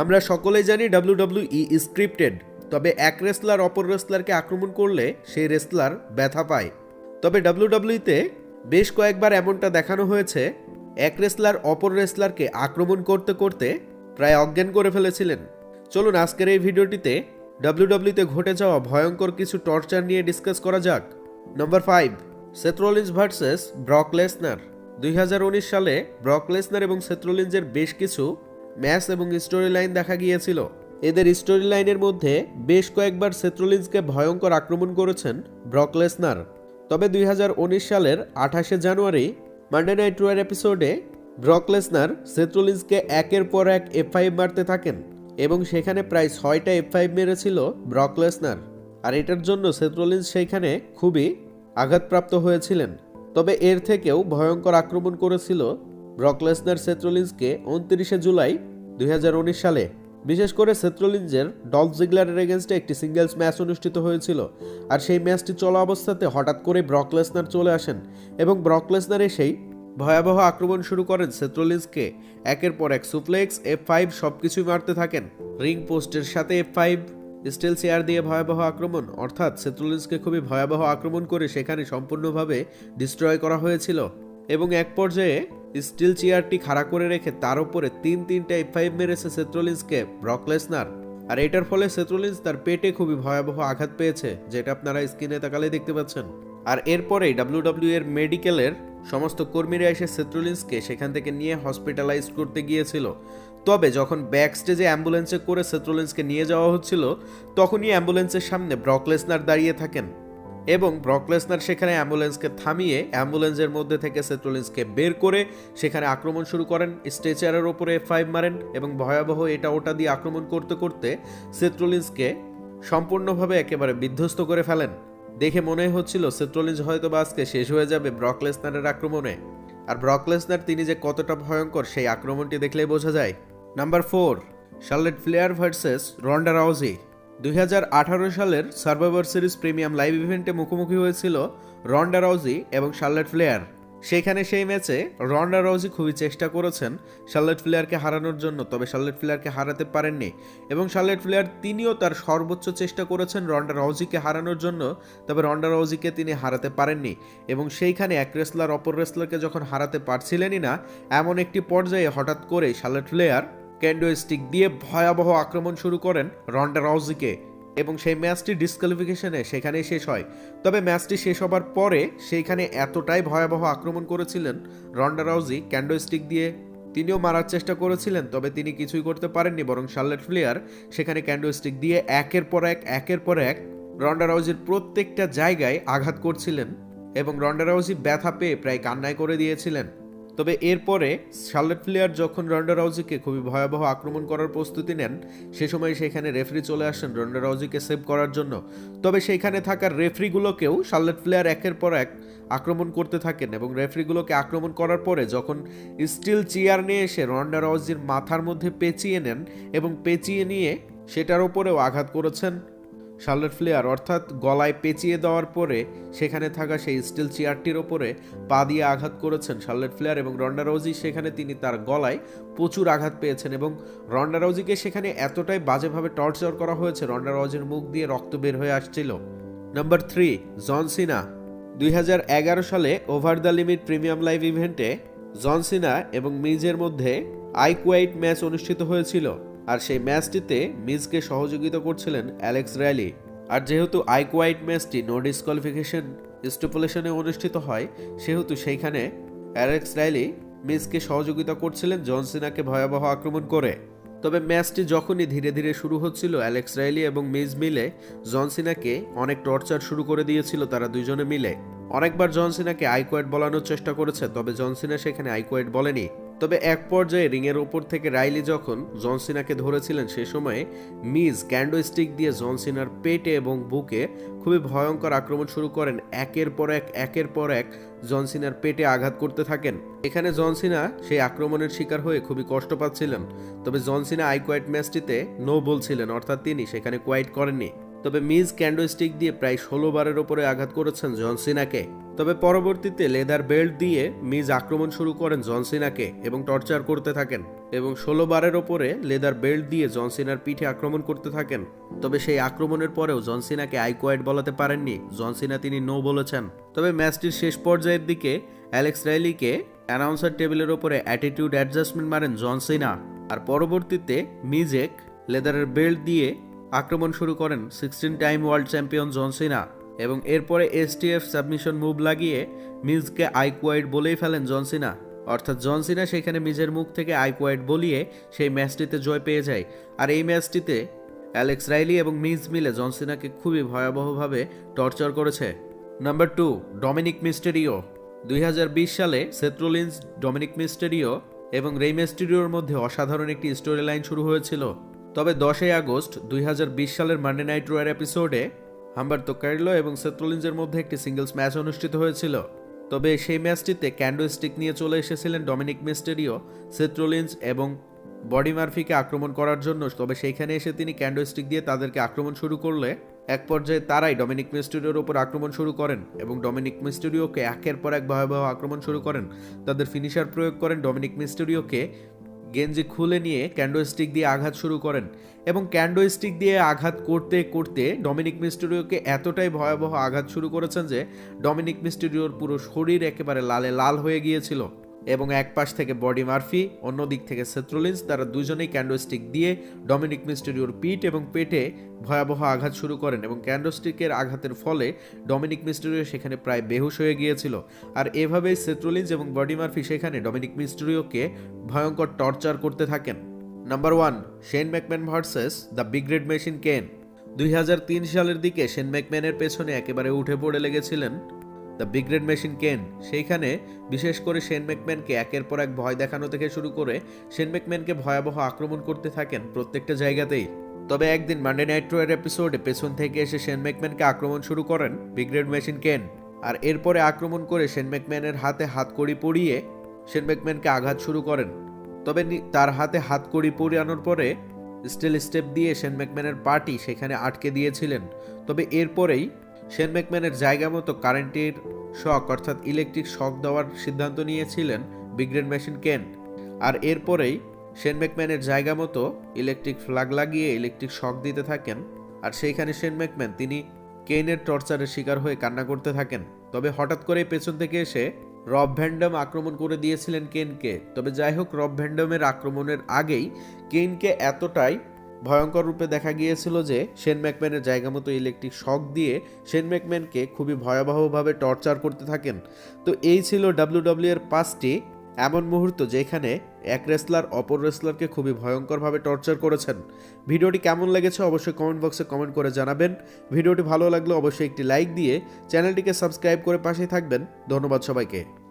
আমরা সকলেই জানি ডাব্লিউ ডাব্লিউ ই স্ক্রিপ্টেড তবে এক রেসলার অপর রেসলারকে আক্রমণ করলে সেই রেসলার ব্যথা পায়। তবে ডাব্লিউ ডাব্লিউতে বেশ কয়েকবার এমনটা দেখানো হয়েছে, এক রেসলার অপর রেসলারকে আক্রমণ করতে করতে প্রায় অজ্ঞান করে ফেলেছিলেন। চলুন আজকের এই ভিডিওটিতে ডাব্লিউ ডাব্লিউতে ঘটে যাওয়া ভয়ঙ্কর কিছু টর্চার নিয়ে ডিসকাস করা যাক। Number five Seth Rollins versus Brock Lesnar দুই সালে ব্রক লেসনার এবং সেথরোলিন্সের বেশ কিছু ম্যাচ এবং স্টোরি লাইন দেখা গিয়েছিল। এদের স্টোরি লাইনের মধ্যে বেশ কয়েকবার সেথরোলিন্সকে ভয়ঙ্কর আক্রমণ করেছেন ব্রকলেসনার তবে দুই হাজার উনিশ সালের আঠাশে জানুয়ারি মান্ডে নাইট রোয়ার এপিসোডে ব্রক লেসনার সেথরোলিন্সকে একের পর এক এফ ফাইভ মারতে থাকেন এবং সেখানে প্রায় ছয়টা এফ ফাইভ মেরেছিল ব্রকলেসনার আর এটার জন্য সেথরোলিন্স সেইখানে খুবই আঘাতপ্রাপ্ত হয়েছিলেন। তবে এর থেকেও ভয়ঙ্কর আক্রমণ করেছিল ব্রক লেসনার উনত্রিশে জুলাই দু হাজার উনিশ সালে। বিশেষ করে সেথরোলিন্সের ডলফ জিগলারের এগেনস্টে একটি সিঙ্গেলস ম্যাচ অনুষ্ঠিত হয়েছিল, আর সেই ম্যাচটি চলা অবস্থাতে হঠাৎ করে ব্রকলেসনার চলে আসেন এবং ব্রক লেসনার এসেই ভয়াবহ আক্রমণ শুরু করেন সেথ্রোলিন্সকে একের পর এক সুপ্লেক্স এফ ফাইভ সব কিছুই মারতে থাকেন। রিং পোস্টের সাথে এফ ফাইভ স্টিল চেয়ার দিয়ে ভয়াবহ আক্রমণ, অর্থাৎ সেথ্রোলিন্সকে খুবই ভয়াবহ আক্রমণ করে সেখানে সম্পূর্ণভাবে ডিস্ট্রয় করা হয়েছিল। এবং এক পর্যায়ে স্টিল চেয়ারটি খাড়া করে রেখে তার উপরে তিন তিনটা এফ ফাইভ মেরেছে সেথ্রোলিন্সকে ব্রক লেসনার আর এটার ফলে সেথ্রোলিন্স তার পেটে খুবই ভয়াবহ আঘাত পেয়েছে, যেটা আপনারা স্ক্রিনে তাকালে দেখতে পাচ্ছেন। আর এরপরেই ডাব্লিউ এর মেডিকেলের সমস্ত কর্মীরা এসে সেথ্রোলিন্সকে সেখান থেকে নিয়ে হসপিটালাইজ করতে গিয়েছিল। তবে যখন ব্যাক স্টেজে অ্যাম্বুলেন্সে করে সেথ্রোলিন্সকে নিয়ে যাওয়া হচ্ছিল, তখনই অ্যাম্বুলেন্সের সামনে ব্রকলেসনার দাঁড়িয়ে থাকেন। এবং ব্রকলেসনার সেখানে অ্যাম্বুলেন্সকে থামিয়ে অ্যাম্বুলেন্সের মধ্যে থেকে সেথ্রোলিন্সকে বের করে সেখানে আক্রমণ শুরু করেন স্ট্রেচারের ওপরে ফাইভ মারেন এবং ভয়াবহ এটা ওটা দিয়ে আক্রমণ করতে করতে সেথ্রোলিন্সকে সম্পূর্ণভাবে একেবারে বিধ্বস্ত করে ফেলেন। দেখে মনে হচ্ছিল সেট্রোলিন্স হয়তো বা আজকে শেষ হয়ে যাবে ব্রকলেসনারের আক্রমণে। আর ব্রকলেসনার তিনি যে কতটা ভয়ঙ্কর সেই আক্রমণটি দেখলেই বোঝা যায়। Number four, Charlotte Flair versus Ronda Rousey. দুই হাজার আঠারো সালের সার্ভাইভার সিরিজ প্রিমিয়াম লাইভ ইভেন্টে মুখোমুখি হয়েছিল রন্ডা রাউজি এবং শার্লেট ফ্লেয়ার সেখানে সেই ম্যাচে রন্ডা রাউজি খুবই চেষ্টা করেছেন শার্লেট ফ্লেয়ারকে হারানোর জন্য, তবে শার্লেট ফ্লেয়ারকে হারাতে পারেননি এবং শার্লেট ফ্লেয়ার তিনিও তার সর্বোচ্চ চেষ্টা করেছেন রন্ডা রাউজিকে হারানোর জন্য, তবে রন্ডা রাউজিকে তিনি হারাতে পারেননি এবং সেইখানে এক রেসলার অপর রেসলারকে যখন হারাতে পারছিলেনই না, এমন একটি পর্যায়ে হঠাৎ করে শার্লেট ফ্লেয়ার ক্যান্ডো স্টিক দিয়ে ভয়াবহ আক্রমণ শুরু করেন রন্ডা রাউজিকে এবং সেই ম্যাচটি ডিসকোয়ালিফিকেশনে সেখানেই শেষ হয়। তবে ম্যাচটি শেষ হবার পরে সেইখানে এতটাই ভয়াবহ আক্রমণ করেছিলেন রন্ডা রাউজি ক্যান্ডো স্টিক দিয়ে। তিনিও মারার চেষ্টা করেছিলেন, তবে তিনি কিছুই করতে পারেননি, বরং শার্লেট ফ্লেয়ার সেখানে ক্যান্ডো স্টিক দিয়ে একের পর এক, একের পর এক রন্ডা রাউজির প্রত্যেকটা জায়গায় আঘাত করছিলেন এবং রন্ডা রাউজি ব্যথা পেয়ে প্রায় কান্নায় করে দিয়েছিলেন। তবে এরপরে শার্লেট ফ্লেয়ার যখন রন্ডা রাউজিকে খুবই ভয়াবহ আক্রমণ করার প্রস্তুতি নেন, সে সময় সেখানে রেফরি চলে আসেন রন্ডা রাউজিকে সেভ করার জন্য। তবে সেইখানে থাকার রেফরিগুলোকেও শার্লেট ফ্লেয়ার একের পর এক আক্রমণ করতে থাকেন এবং রেফরিগুলোকে আক্রমণ করার পরে যখন স্টিল চেয়ার নিয়ে এসে রন্ডা রাউজির মাথার মধ্যে পেঁচিয়ে নেন এবং পেঁচিয়ে নিয়ে সেটার ওপরেও আঘাত করেছেন শার্লেট ফ্লেয়ার, অর্থাৎ গলায় পেঁচিয়ে দেওয়ার পরে সেখানে থাকা সেই স্টিল চেয়ারটির ওপরে পা দিয়ে আঘাত করেছেন শার্লেট ফ্লেয়ার এবং রন্ডা রোজি সেখানে তিনি তার গলায় প্রচুর আঘাত পেয়েছেন এবং রন্ডা রোজিকে সেখানে এতটাই বাজেভাবে টর্চার করা হয়েছে, রন্ডা রোজির মুখ দিয়ে রক্ত বের হয়ে আসছিল। নাম্বার থ্রি, জন সিনা, দুই হাজার এগারো সালে over the limit premium live ইভেন্টে জন সিনা এবং মিজের মধ্যে আইকুয়াইট ম্যাচ অনুষ্ঠিত হয়েছিল। আর সেই ম্যাচটিতে মিজকে সহযোগিতা করছিলেন অ্যালেক্স র্যালি। আর যেহেতু আইকোয়াইট ম্যাচটি নো ডিসকোয়ালিফিকেশন স্টিপুলেশনে অনুষ্ঠিত হয়, সেহেতু সেইখানে অ্যালেক্স র্যালি মিসকে সহযোগিতা করছিলেন জন সিনাকে ভয়াবহ আক্রমণ করে। তবে ম্যাচটি যখনই ধীরে ধীরে শুরু হচ্ছিল, অ্যালেক্স রাইলি এবং মিজ মিলে জন সিনাকে অনেক টর্চার শুরু করে দিয়েছিল তারা দুজনে মিলে। অনেকবার জন সিনাকে আইকোয়েট বলানোর চেষ্টা করেছে, তবে জন সিনা সেখানে আইকোয়েট বলেনি। তবে এক পর্যায়ে রিংয়ের ওপর থেকে রাইলি যখন জনসিনাকে ধরেছিলেন সে সময়ে মিজ ক্যান্ডো স্টিক দিয়ে জনসিনার পেটে এবং বুকে খুবই ভয়ঙ্কর আক্রমণ শুরু করেন। একের পর এক, একের পর এক জনসিনার পেটে আঘাত করতে থাকেন। এখানে জনসিনা সেই আক্রমণের শিকার হয়ে খুবই কষ্ট পাচ্ছিলেন। তবে জনসিনা আই কোয়াইট ম্যাচটিতে নো বলছিলেন অর্থাৎ তিনি সেখানে কোয়াইট করেননি। তবে মিজ ক্যান্ডোস্টিক দিয়ে প্রায় ষোলো বারের ওপরে আঘাত করেছেন জনসিনাকে তবে পরবর্তীতে লেদার বেল্ট দিয়ে মিজ আক্রমণ শুরু করেন জনসিনাকে এবং টর্চার করতে থাকেন এবং ষোলো বারের ওপরে লেদার বেল্ট দিয়ে জনসিনার পিঠে আক্রমণ করতে থাকেন। তবে সেই আক্রমণের পরেও জনসিনাকে আইকোয়াইট বলাতে পারেননি জনসিনা তিনি নো বলেছেন। তবে ম্যাচটির শেষ পর্যায়ের দিকে অ্যালেক্স রাইলিকে অ্যানাউন্সার টেবিলের ওপরে অ্যাটিটিউড অ্যাডজাস্টমেন্ট মারেন জনসিনা আর পরবর্তীতে মিজেক লেদারের বেল্ট দিয়ে আক্রমণ শুরু করেন sixteen time world champion John Cena এবং এরপরে এসটিএফ সাবমিশন মুভ লাগিয়ে মিজকে আইকোয়াইট বলেই ফেলেন জনসিনা অর্থাৎ জনসিনা সেখানে মিজের মুখ থেকে আইকোয়াইট বলিয়ে সেই ম্যাচটিতে জয় পেয়ে যায়। আর এই ম্যাচটিতে অ্যালেক্স রাইলি এবং মিজ মিলে জনসিনাকে খুবই ভয়াবহভাবে টর্চার করেছে। Number two, Dominik Mysterio. দুই হাজার বিশ সালে সেত্রোলিন্স ডমিনিক মিস্টেরিও এবং রেই মিস্টেরিওর মধ্যে অসাধারণ একটি স্টোরি লাইন শুরু হয়েছিল। তবে দশই আগস্ট দুই হাজার বিশ সালের মানডে নাইট রোয়ার এপিসোডে হাম্বার্তো কার্লো এবং সেত্রোলিন্সের মধ্যে একটি সিঙ্গলস ম্যাচ অনুষ্ঠিত হয়েছিল। তবে সেই ম্যাচটিতে ক্যান্ডো স্টিক নিয়ে চলে এসেছিলেন ডমিনিক মিস্টেরিও সেত্রোলিন্স এবং বডি মার্ফিকে আক্রমণ করার জন্য। তবে সেইখানে এসে তিনি ক্যান্ডো স্টিক দিয়ে তাদেরকে আক্রমণ শুরু করলে এক পর্যায়ে তারাই ডমিনিক মিস্টেরিওর ওপর আক্রমণ শুরু করেন এবং ডমিনিক মিস্টেরিওকে একের পর এক ভয়াবহ আক্রমণ শুরু করেন। তাদের ফিনিশার প্রয়োগ করেন ডমিনিক মিস্টেরিওকে। গেঞ্জি খুলে নিয়ে ক্যান্ডো স্টিক দিয়ে আঘাত শুরু করেন এবং ক্যান্ডো স্টিক দিয়ে আঘাত করতে করতে ডমিনিক মিস্টেরিওকে এতটাই ভয়াবহ আঘাত শুরু করেছেন যে ডমিনিক মিস্টেরিওর পুরো শরীর একেবারে লালে লাল হয়ে গিয়েছিল। এবং এক পাশ থেকে বডি মার্ফি, অন্য দিক থেকে সেত্রোলিন্স তারা দুজনেই ক্যান্ডোস্টিক দিয়ে ডমিনিক মিস্টেরিওর পিঠ এবং পেটে ভয়াবহ আঘাত শুরু করেন এবং ক্যান্ডোস্টিকের আঘাতের ফলে ডমিনিক মিস্টেরিও সেখানে প্রায় বেহুশ হয়ে গিয়েছিল। আর এভাবেই সেত্রোলিন্স এবং বডি মার্ফি সেখানে ডমিনিক মিস্টেরিওকে ভয়ঙ্কর টর্চার করতে থাকেন। Number one, Shane McMahon versus the big red machine Kane. দুই হাজার তিন সালের দিকে শেন ম্যাকম্যানের পেছনে একেবারে উঠে পড়ে লেগেছিলেন the big red machine Kane? সেইখানে, বিশেষ করে শেন ম্যাকম্যানকে একের পর এক ভয় দেখানো থেকে শুরু করে, শেন ম্যাকম্যানকে ভয়াবহ আক্রমণ করতে থাকেন প্রত্যেকটা জায়গাতেই। তবে একদিন মান্ডে নাইট রোয়ের এপিসোডে পেছন থেকে এসে শেন ম্যাকম্যানকে আক্রমণ শুরু করেন বিগ রেড মেশিন কেন? আর এরপরে আক্রমণ করে শেন ম্যাকম্যানের হাতে হাত কড়ি পরিয়ে শেন ম্যাকম্যানকে আঘাত শুরু করেন। তবে তার হাতে হাত কড়ি পরিয়ানোর পরে স্টিল স্টেপ দিয়ে শেন ম্যাকম্যানের পার্টি সেখানে আটকে দিয়েছিলেন। তবে এরপরেই শেন ম্যাকম্যানের জায়গা মতো কারেন্টের শক, অর্থাৎ ইলেকট্রিক শক দেওয়ার সিদ্ধান্ত নিয়েছিলেন বিগ্রেন মেশিন কেন। আর এরপরেই শেন ম্যাকম্যানের জায়গা মতো ইলেকট্রিক ফ্ল্যাগ লাগিয়ে ইলেকট্রিক শক দিতে থাকেন। আর সেইখানে শেন ম্যাকম্যান তিনি কেইনের টর্চারের শিকার হয়ে কান্না করতে থাকেন। তবে হঠাৎ করেই পেছন থেকে এসে রব ভ্যান্ডাম আক্রমণ করে দিয়েছিলেন কেনকে তবে যাই হোক, রব ভ্যান্ডামের আক্রমণের আগেই কেনকে এতটাই ভয়ঙ্কর রূপে দেখা গিয়েছিল যে শেন ম্যাকম্যানের জায়গা মতো ইলেকট্রিক শক দিয়ে শেন ম্যাকম্যানকে খুবই ভয়াবহভাবে টর্চার করতে থাকেন। তো এই ছিল ডাব্লিউডাব্লিউ এর পাঁচটি এমন মুহূর্ত যেখানে এক রেসলার অপর রেসলারকে খুবই ভয়ঙ্করভাবে টর্চার করেছেন। ভিডিওটি কেমন লেগেছে অবশ্যই কমেন্ট বক্সে কমেন্ট করে জানাবেন। ভিডিওটি ভালো লাগলে অবশ্যই একটি লাইক দিয়ে চ্যানেলটিকে সাবস্ক্রাইব করে পাশেই থাকবেন। ধন্যবাদ সবাইকে।